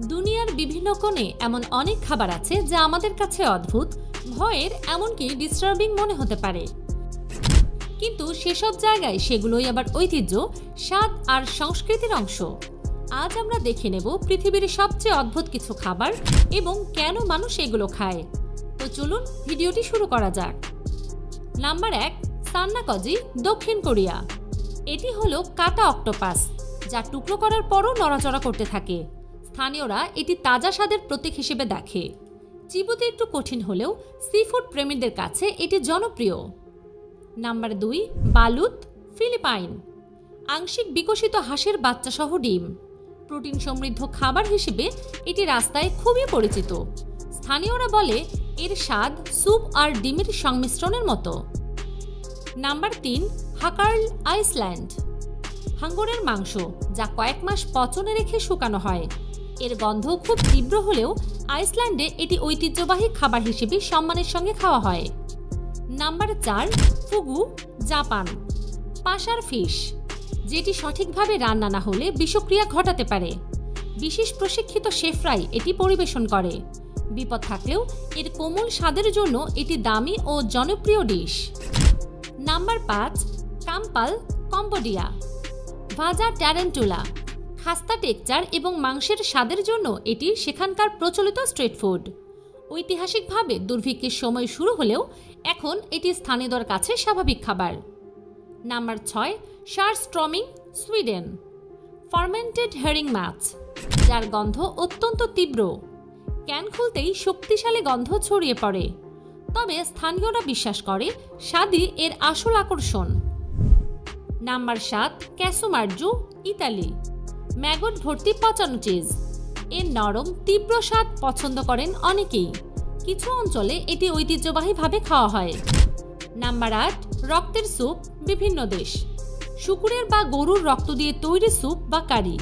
দুনিয়ার বিভিন্ন কোণে এমন অনেক খাবার আছে যা আমাদের কাছে অদ্ভুত, ভয়ের, এমনকি ডিস্টার্বিং মনে হতে পারে। কিন্তু সেসব জায়গায় সেগুলোই আবার ঐতিহ্য, স্বাদ আর সংস্কৃতির অংশ। আজ আমরা দেখে নেব পৃথিবীর সবচেয়ে অদ্ভুত কিছু খাবার এবং কেন মানুষ এগুলো খায়। তো চলুন ভিডিওটি শুরু করা যাক। নাম্বার এক, সান্নাকজি, দক্ষিণ কোরিয়া। এটি হলো কাটা অক্টোপাস, যা টুকরো করার পরও নড়াচড়া করতে থাকে। স্থানীয়রা এটি তাজা স্বাদের প্রতীক হিসেবে দেখে। চিবুতে একটু কঠিন হলেও সিফুড প্রেমীদের কাছে এটি জনপ্রিয়। নাম্বার দুই, বালুত, ফিলিপাইন। আংশিক বিকশিত হাঁসের বাচ্চা সহ ডিম। প্রোটিন সমৃদ্ধ খাবার হিসেবে এটি রাস্তায় খুবই পরিচিত। স্থানীয়রা বলে, এর স্বাদ স্যুপ আর ডিমের সংমিশ্রণের মতো। নাম্বার তিন, হাকার্ল আইসল্যান্ড। হাঙ্গরের মাংস, যা কয়েক মাস পচনে রেখে শুকানো হয়। এর গন্ধ খুব তীব্র হলেও আইসল্যান্ডে এটি ঐতিহ্যবাহী খাবার হিসেবে সম্মানের সঙ্গে খাওয়া হয়। নাম্বার চার, ফুগু, জাপান। পাশার ফিশ, যেটি সঠিকভাবে রান্না না হলে বিষক্রিয়া ঘটাতে পারে। বিশেষ প্রশিক্ষিত শেফরাই এটি পরিবেশন করে। বিপদ থাকলেও এর কোমল স্বাদের জন্য এটি দামি ও জনপ্রিয় ডিশ। নাম্বার পাঁচ, কাম্পাল, কম্বোডিয়া। ভাজা ট্যারেন্টুলা। খাস্তা টেকচার এবং মাংসের স্বাদের জন্য এটি সেখানকার প্রচলিত স্ট্রিট ফুড। ঐতিহাসিকভাবে দুর্ভিক্ষের সময় শুরু হলেও এখন এটি স্থানীয়দের কাছে স্বাভাবিক খাবার। নাম্বার ছয়, surstromming, Sweden. Fermented herring মাছ, যার গন্ধ অত্যন্ত তীব্র। ক্যান খুলতেই শক্তিশালী গন্ধ ছড়িয়ে পড়ে। তবে স্থানীয়রা বিশ্বাস করে, স্বাদই এর আসল আকর্ষণ। নাম্বার সাত, ক্যাসোমার্জু, ইতালি। ম্যাগট ভর্তি পচানো চিজ এর নরম, তীব্র স্বাদ পছন্দ করেন অনেকেই। কিছু অঞ্চলে এটি ঐতিহ্যবাহীভাবে খাওয়া হয়। নাম্বার আট, রক্তের স্যুপ, বিভিন্ন দেশ। শুকুরের বা গরুর রক্ত দিয়ে তৈরি স্যুপ বা কারি।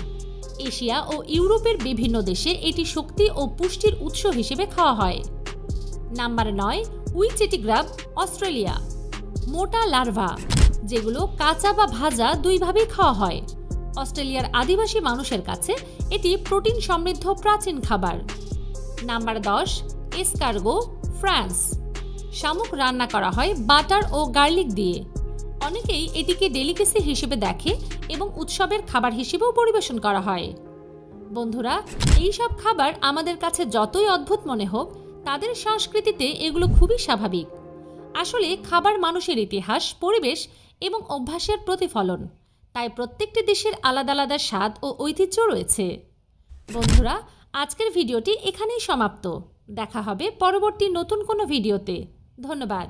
এশিয়া ও ইউরোপের বিভিন্ন দেশে এটি শক্তি ও পুষ্টির উৎস হিসেবে খাওয়া হয়। নাম্বার নয় উইচেটিগ্রাব অস্ট্রেলিয়া। মোটা লার্ভা। যেগুলো কাঁচা বা ভাজা দুইভাবেই খাওয়া হয়। অস্ট্রেলিয়ার আদিবাসী মানুষের কাছে এটি প্রোটিন সমৃদ্ধ প্রাচীন খাবার। নাম্বার দশ, এসকার্গো, ফ্রান্স। শামুক রান্না করা হয় বাটার ও গার্লিক দিয়ে। অনেকেই এটিকে ডেলিকেসি হিসেবে দেখে এবং উৎসবের খাবার হিসেবেও পরিবেশন করা হয়। বন্ধুরা এই সব খাবার আমাদের কাছে যতই অদ্ভুত মনে হোক, তাদের সংস্কৃতিতে এগুলো খুবই স্বাভাবিক। আসলে খাবার মানুষের ইতিহাস, পরিবেশ এবং অভ্যাসের প্রতিফলন। তাই প্রত্যেকটি দেশের আলাদা আলাদা স্বাদ ও ঐতিহ্য রয়েছে। বন্ধুরা, আজকের ভিডিওটি এখানেই সমাপ্ত। দেখা হবে পরবর্তী নতুন কোনো ভিডিওতে। ধন্যবাদ।